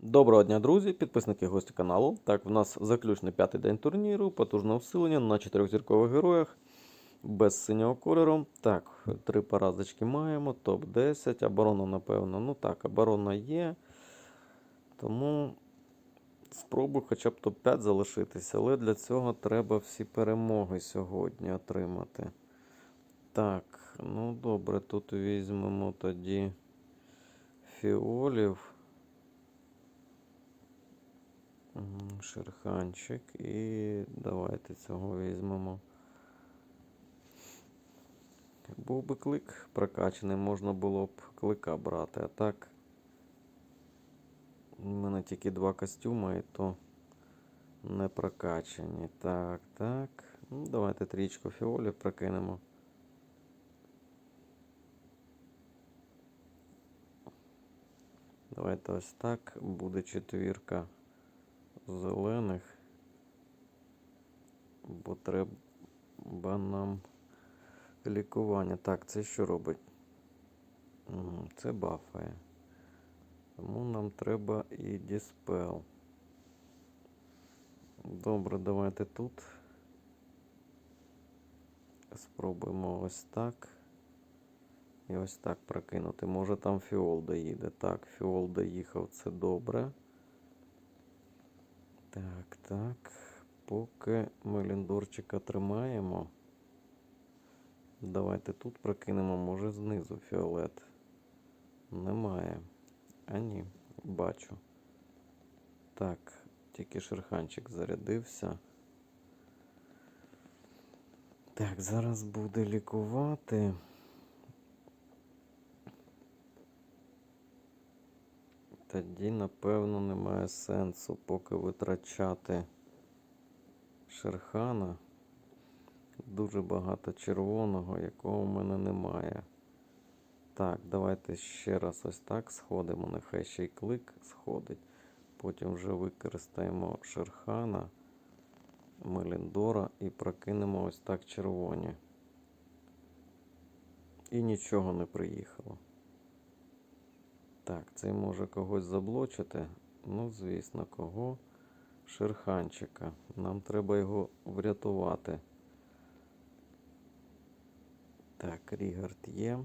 Доброго дня, друзі, підписники гості каналу. Так, в нас заключний п'ятий день турніру, потужне всилення на чотирьохзіркових героях без синього кольору. Так, три поразочки маємо, топ-10, оборона, напевно. Ну так, оборона є. Тому спробую хоча б топ-5 залишитися. Але для цього треба всі перемоги сьогодні отримати. Так, ну добре, тут візьмемо тоді фіолів. Шерханчик. І давайте цього візьмемо. Був би клик прокачаний, можна було б клика брати. А так. У мене тільки два костюми, і то не прокачані. Так, так. Ну, давайте трічку фіолів прокинемо. Давайте ось так. Буде четвірка зелених. Бо треба нам лікування. Так, це що робить? Це бафає. Тому нам треба і діспел. Добре, давайте тут. Спробуємо ось так. І ось так прокинути. Може там фіол доїде. Так, фіол доїхав, це добре. Так, так. Поки ми ліндорчика тримаємо. Давайте тут прокинемо, може знизу фіолет. Немає. А ні, бачу. Так, тільки шерханчик зарядився. Так, зараз буде лікувати. Тоді, напевно, немає сенсу поки витрачати шерхана. Дуже багато червоного, якого в мене немає. Так, давайте ще раз ось так сходимо. Нехай ще й клик сходить. Потім вже використаємо шерхана, Меліндора і прокинемо ось так червоні. І нічого не приїхало. Так, цей може когось заблочити. Ну, звісно, кого? Шерханчика. Нам треба його врятувати. Так, Рігард є.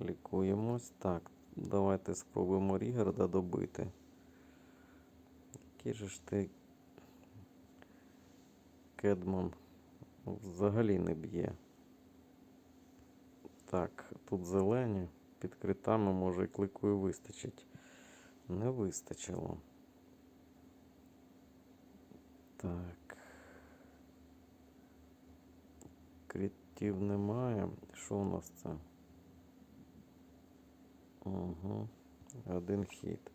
Лікуємось. Так, давайте спробуємо Рігарда добити. Який же ж ти Кедман взагалі не б'є. Так, тут зелені. Під критами може і клику і вистачить. Не вистачило. Так. Критів немає. Що у нас це? Угу. Один хід.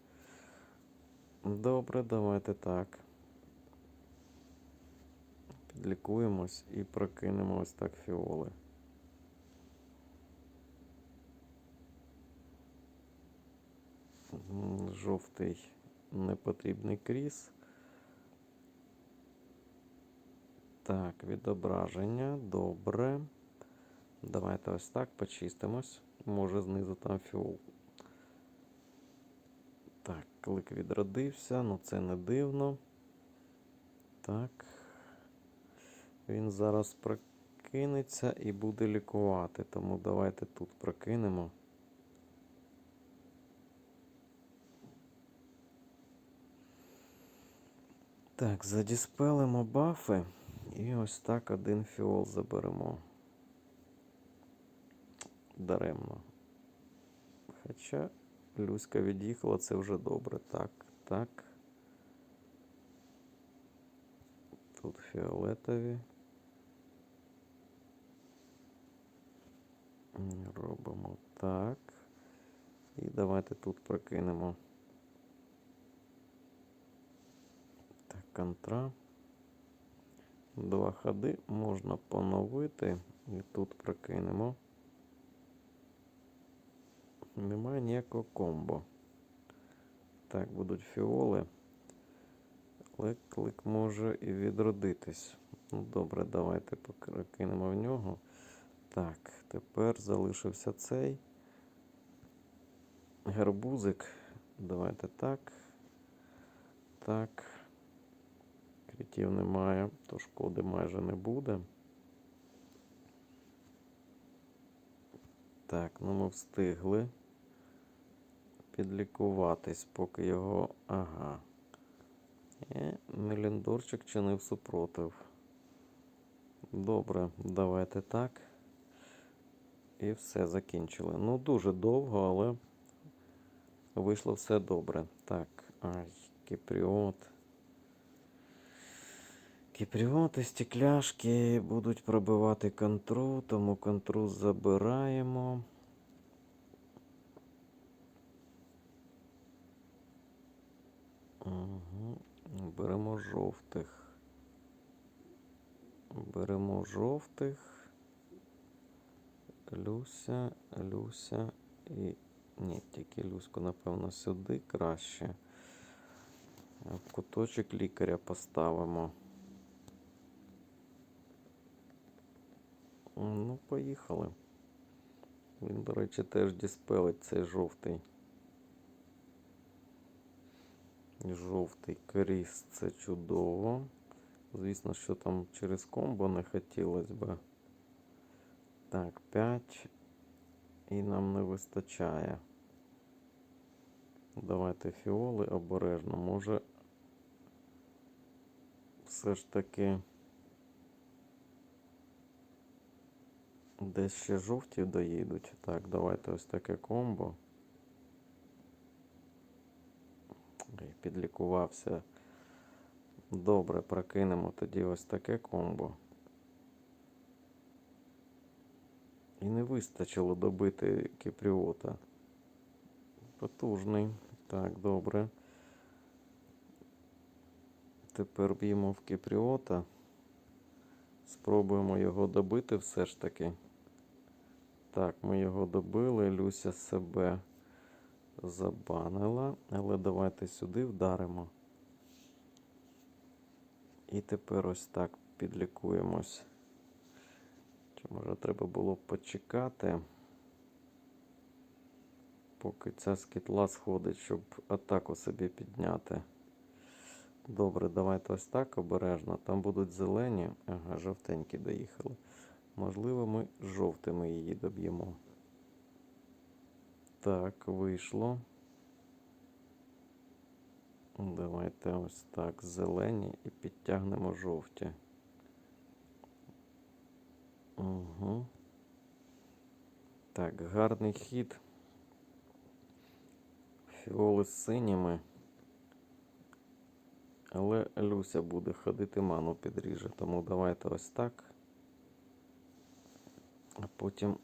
Добре, давайте так. Підлікуємось і прокинемо ось так фіоли. Жовтий непотрібний кріс. Так, відображення. Добре. Давайте ось так почистимось. Може знизу там фіол. Так, клик відродився, ну це не дивно. Так. Він зараз прокинеться і буде лікувати. Тому давайте тут прокинемо. Так, задіспелимо бафи. І ось так один фіол заберемо. Даремно. Хоча Люська від'їхала, це вже добре. Так, так. Тут фіолетові. Робимо так. І давайте тут прокинемо. Контра. Два ходи можна поновити. І тут прокинемо. Немає ніякого комбо. Так, будуть фіоли. Але клик може і відродитись. Ну, добре, давайте прокинемо в нього. Так, тепер залишився цей. Гарбузик. Давайте так. так. Критів немає, то шкоди майже не буде. Так, ну ми встигли підлікуватись, поки його. Ага. І Меліндорчик чинив супротив. Добре, давайте так. І все закінчили. Ну, дуже довго, але вийшло все добре. Так, ай, кіпріот. Кіпріоти, стекляшки будуть пробивати контру, тому контру забираємо. Угу. Беремо жовтих. Беремо жовтих. Люся, Люся і. Ні, тільки Люську, напевно, сюди краще. В Куточок лікаря поставимо. Ну, поїхали. Він, до речі, теж діспелить цей жовтий. Жовтий кріс це чудово. Звісно, що там через комбо не хотілося би. Так, 5. І нам не вистачає. Давайте фіоли обережно. Може все ж таки десь ще жовті доїдуть. Так, давайте ось таке комбо. Підлікувався. Добре, прокинемо тоді ось таке комбо. І не вистачило добити кіпріота. Потужний. Так, добре. Тепер б'ємо в кіпріота. Спробуємо його добити все ж таки. Так, ми його добили. Люся себе забанила. Але давайте сюди вдаримо. І тепер ось так підлікуємось. Чи може треба було почекати, поки ця скітла сходить, щоб атаку собі підняти. Добре, давайте ось так обережно. Там будуть зелені. Ага, жовтенькі доїхали. Можливо, ми жовтими її доб'ємо. Так, вийшло. Давайте ось так зелені і підтягнемо жовті. Угу. Так, гарний хід. Фіоли з синіми. Але Люся буде ходити, ману підріже. Тому давайте ось так. А потім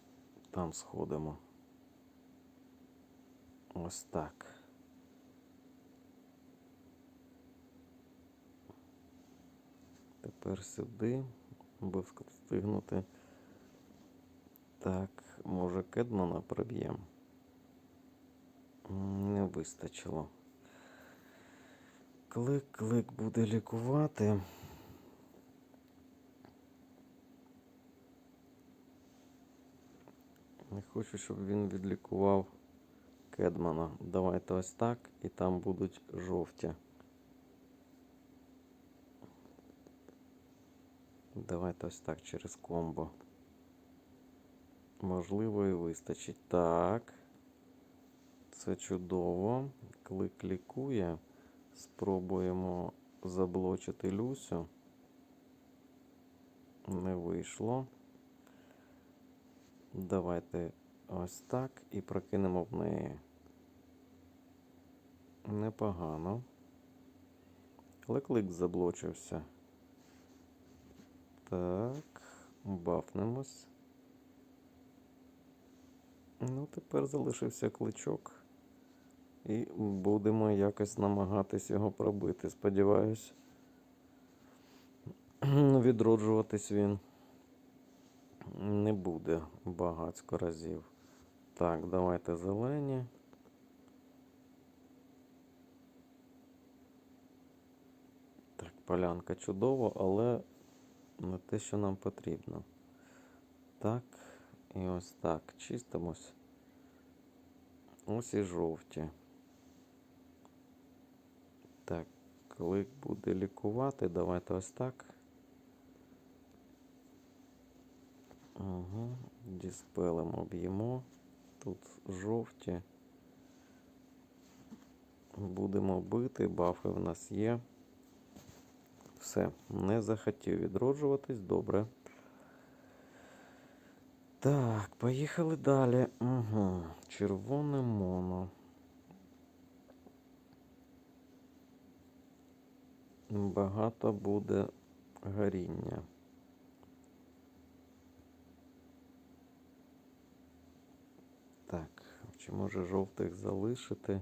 там сходимо. Ось так. Тепер сюди. Обов'язково встигнути. Так, може Кедмана проб'ємо. Не вистачило. Клик-клик буде лікувати. Не хочу, щоб він відлікував Кедмана. Давайте ось так, і там будуть жовті. Давайте ось так через комбо. Можливо, і вистачить. Так. Це чудово. Клик лікує. Спробуємо заблочити Люсю. Не вийшло. Давайте ось так і прокинемо в неї. Непогано. Але клик заблочився. Так, бафнемось. Ну, тепер залишився кличок. І будемо якось намагатись його пробити. Сподіваюсь, відроджуватись він не буде багацько разів. Так, давайте зелені. Так, полянка чудово, але не те, що нам потрібно. Так, і ось так. Чистимось. Ось і жовті. Так, клик буде лікувати. Давайте ось так. Угу. Діспелем об'ємо. Тут жовті. Будемо бити, бафи в нас є. Все, не захотів відроджуватись, добре. Так, поїхали далі. Угу. Червоне моно. Багато буде горіння. Так, чи може жовтих залишити?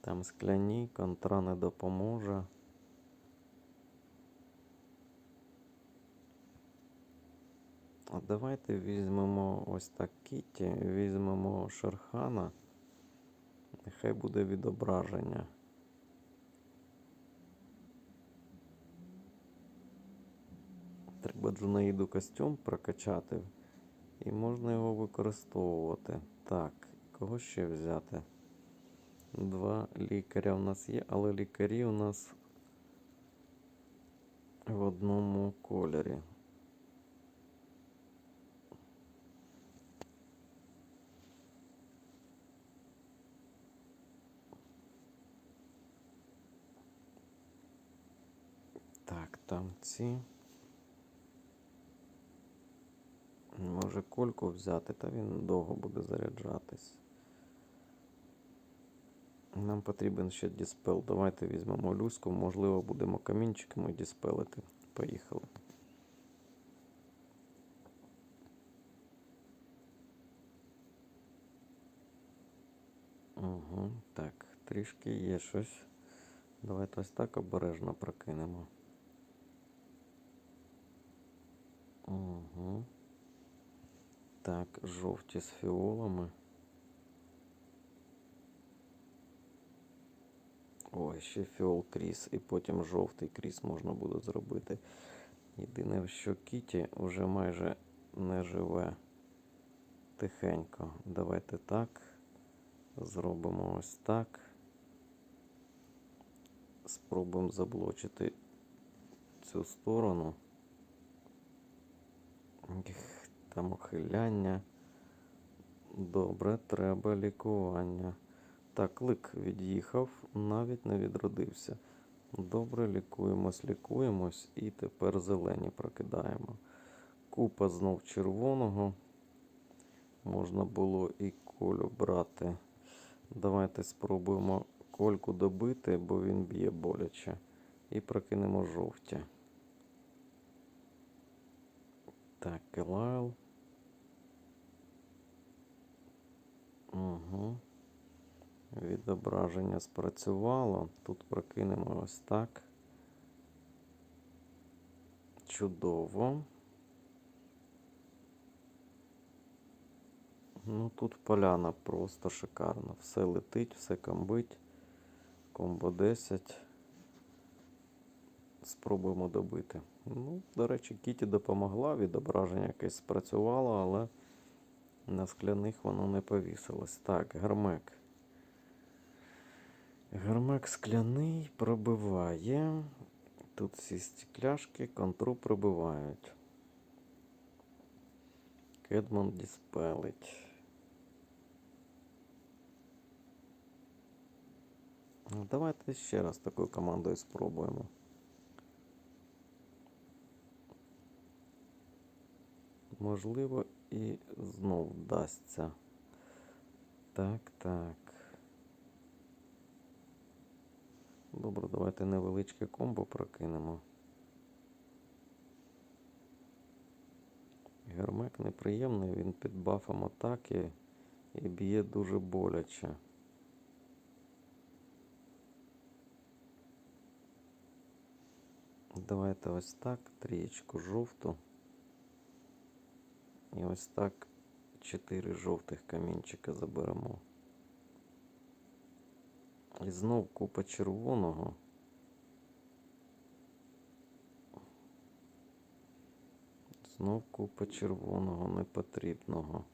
Там скляні, контра не допоможе. А давайте візьмемо ось так Кіті, візьмемо Шерхана. Нехай буде відображення. Треба Джунаїду костюм прокачати. І можна його використовувати. Так, кого ще взяти? Два лікаря у нас є, але лікарі у нас в одному кольорі. Так, там ці. Може кольку взяти, та він довго буде заряджатись. Нам потрібен ще діспел. Давайте візьмемо люску, можливо, будемо камінчиками діспелити. Поїхали. Угу, так, трішки є щось. Давайте ось так обережно прокинемо. Угу. Так, жовті з фіолами. Ой, ще фіол кріс, і потім жовтий кріс можна буде зробити. Єдине, що Кіті вже майже не живе тихенько. Давайте так. Зробимо ось так. Спробуємо заблочити цю сторону. Там ухиляння. Добре, треба лікування. Так, лик від'їхав, навіть не відродився. Добре, лікуємось, лікуємось і тепер зелені прокидаємо. Купа знов червоного. Можна було і колю брати. Давайте спробуємо кольку добити, бо він б'є боляче. І прокинемо жовті. Так, Келайл. Угу. Відображення спрацювало. Тут прокинемо ось так. Чудово. Ну тут поляна просто шикарна. Все летить, все комбить. Комбо 10. Спробуємо добити. Ну, до речі, Кіті допомогла, відображення якесь спрацювало, але на скляних воно не повісилось. Так, гармек. Гармек скляний пробиває. Тут всі стекляшки контру пробивають. Кедман діспелить. Ну, Давайте ще раз такою командою спробуємо. Можливо, і знов вдасться. Так, так. Добре, давайте невеличке комбо прокинемо. Гермек неприємний, він під бафом атаки і б'є дуже боляче. Давайте ось так, трієчку жовту. І ось так чотири жовтих камінчика заберемо. І знов купа червоного. Знов купа червоного непотрібного.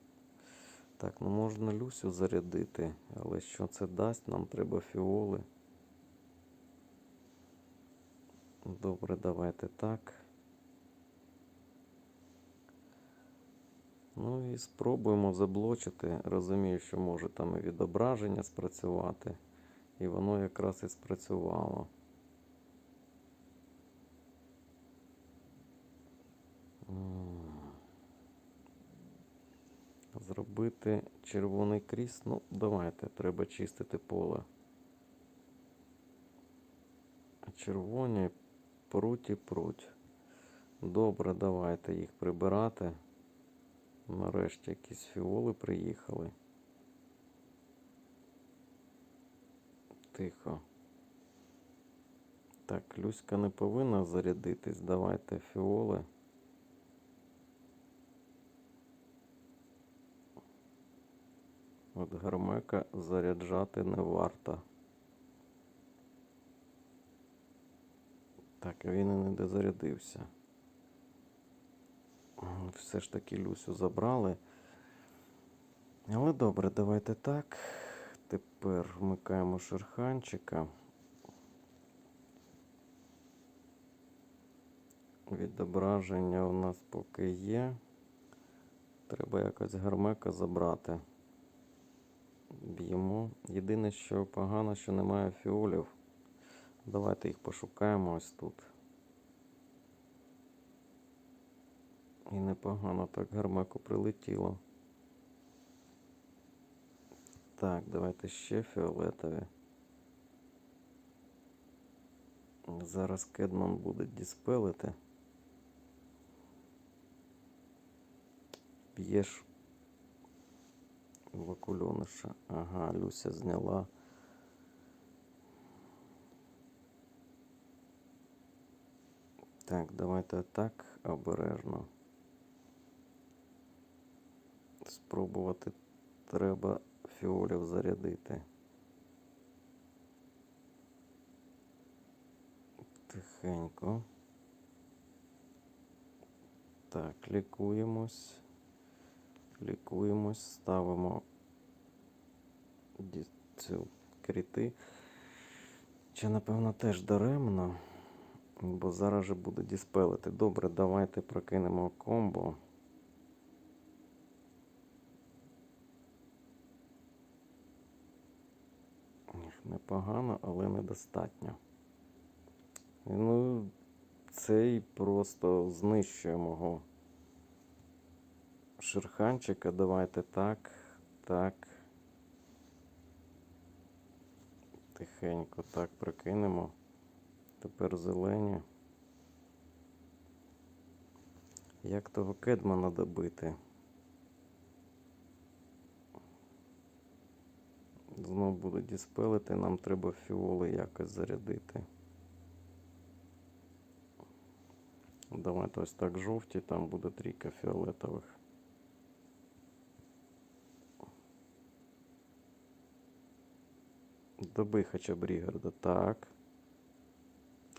Так, ну можна Люсю зарядити, але що це дасть? Нам треба фіоли. Добре, давайте так. Ну і спробуємо заблочити. Розумію, що може там і відображення спрацювати. І воно якраз і спрацювало. Зробити червоний кріс. Ну, давайте, треба чистити поле. Червоні пруть і пруть. Добре, давайте їх прибирати. Нарешті якісь фіоли приїхали. Тихо. Так, Люська не повинна зарядитись. Давайте фіоли. От гармека заряджати не варто. Так, він і не дозарядився. Все ж таки Люсю забрали. Але добре, давайте так. Тепер вмикаємо шерханчика. Відображення у нас поки є. Треба якось гармека забрати. Б'ємо. Єдине, що погано, що немає фіолів. Давайте їх пошукаємо ось тут. І непогано так гармеку прилетіло. Так, давайте ще фіолетові. Зараз Кедман буде діспелити. Б'єш в окульониша. Ага, Люся зняла. Так, давайте так обережно. Спробувати треба фіолів зарядити. Тихенько. Так, лікуємось. Лікуємось, ставимо цю кріти. Чи, напевно, теж даремно, бо зараз же буде діспелити. Добре, давайте прокинемо комбо. Ех, Непогано, але недостатньо. Ну, цей просто знищує мого шерханчика. Давайте так, так. Тихенько так прикинемо. Тепер зелені. Як того кедмана добити? Знов буде діспелити, нам треба фіоли якось зарядити. Давайте ось так жовті, там буде трійка фіолетових. Доби хоча б Рігарда. Так.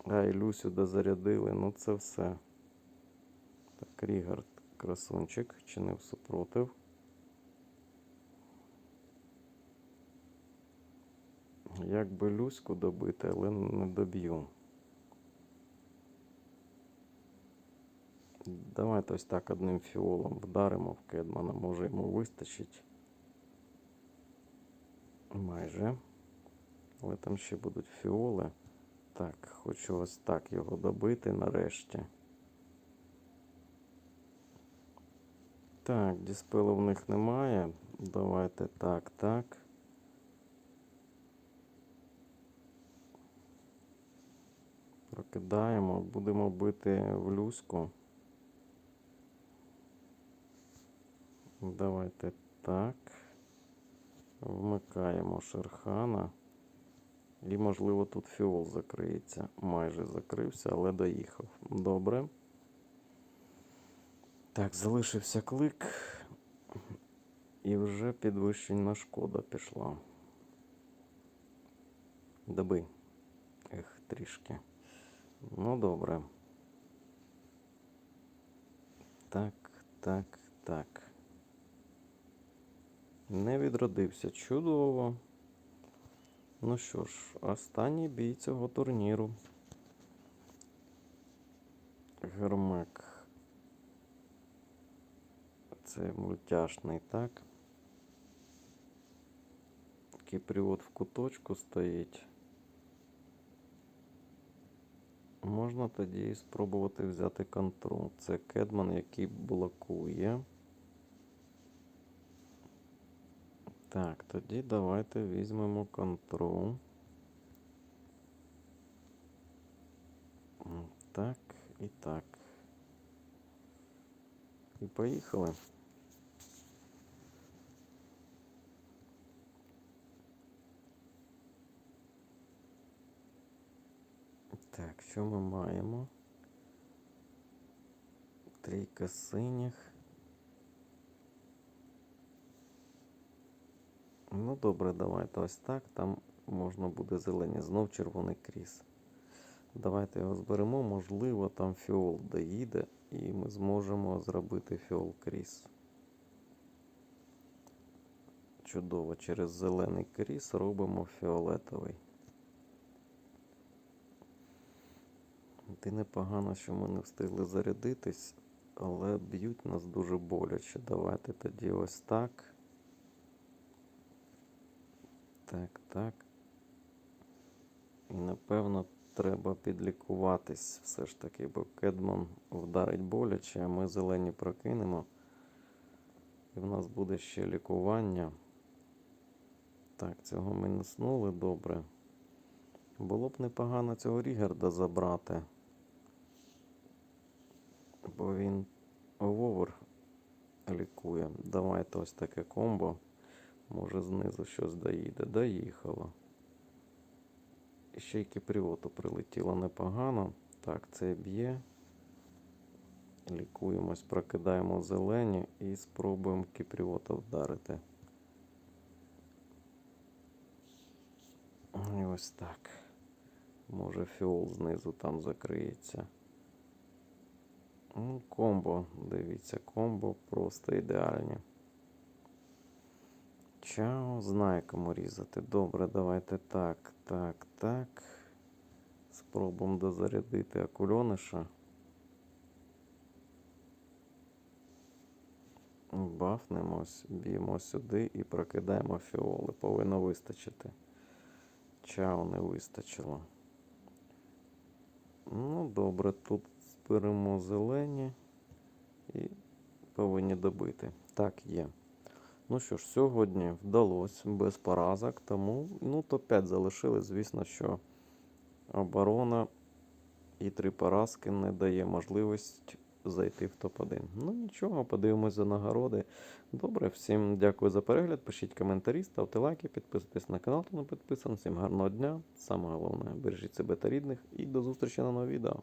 А, і Люсю дозарядили. Ну це все. Так, Рігард красунчик, чинив супротив. Як би Люську добити, але не доб'ю. Давайте ось так одним фіолом вдаримо в Кедмана. Може йому вистачить. Майже. Але там ще будуть фіоли. Так, хочу ось так його добити нарешті. Так, діспелу в них немає. Давайте так, так. Прокидаємо, будемо бити в люську. Давайте так. Вмикаємо шерхана. І, можливо, тут фіол закриється. Майже закрився, але доїхав. Добре. Так, залишився клик. І вже підвищена шкода пішла. Доби. Ех, трішки. Ну, добре. Так, так, так. Не відродився. Чудово. Ну що ж, останній бій цього турніру. Гермек. Це мультяшний, так? Кіпріот в куточку стоїть. Можна тоді спробувати взяти контрол. Це кедман, який блокує. Так, тоді давайте візьмемо контрол. Так і так. І поїхали. Так, що ми маємо? Трійка синіх. Ну, добре, давайте ось так. Там можна буде зелені. Знов червоний кріс. Давайте його зберемо. Можливо, там фіол доїде, і ми зможемо зробити фіол кріс. Чудово, через зелений кріс робимо фіолетовий. Ти непогано, що ми не встигли зарядитись, але б'ють нас дуже боляче. Давайте тоді ось так. Так, так. І напевно треба підлікуватись все ж таки, бо Кедман вдарить боляче, а ми зелені прокинемо. І в нас буде ще лікування. Так, цього мінуснули добре. Було б непогано цього Рігарда забрати. Бо він ововер лікує. Давайте ось таке комбо. Може знизу щось доїде. Доїхало. Ще й кіпріоту прилетіло непогано. Так, це б'є. Лікуємось, прокидаємо зелені і спробуємо кіпріота вдарити. І ось так. Може фіол знизу там закриється. Ну, комбо, дивіться, комбо просто ідеальні. Чао, знає кому різати. Добре, давайте так, так, так. Спробуємо дозарядити акульониша. Бафнемось, б'ємо сюди і прокидаємо фіоли. Повинно вистачити. Чао не вистачило. Ну, добре, тут зберемо зелені і повинні добити. Так, є. Ну що ж, сьогодні вдалося без поразок, тому ну, топ-5 залишили. Звісно, що оборона і три поразки не дає можливість зайти в топ-1. Ну нічого, подивимось за нагороди. Добре, всім дякую за перегляд. Пишіть коментарі, ставте лайки, підписуйтесь на канал, хто не підписаний. Всім гарного дня. Саме головне, бережіть себе та рідних і до зустрічі на новому відео.